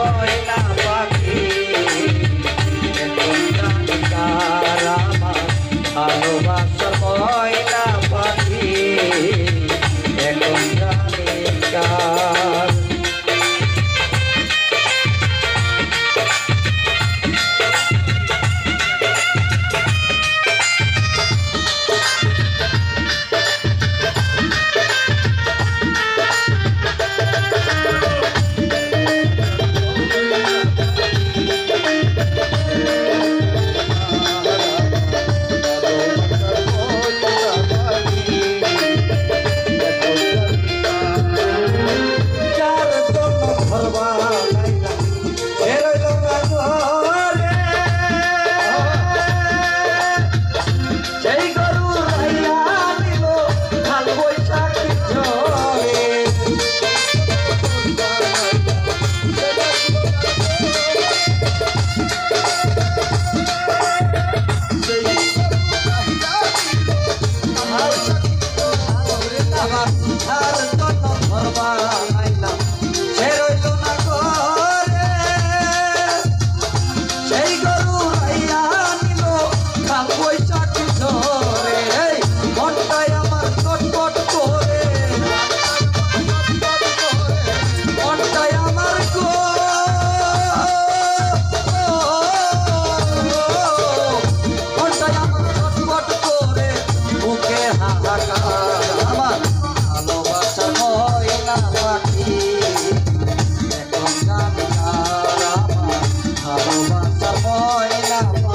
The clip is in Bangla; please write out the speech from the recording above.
Oh, morena. ভালোবাসা পয়লা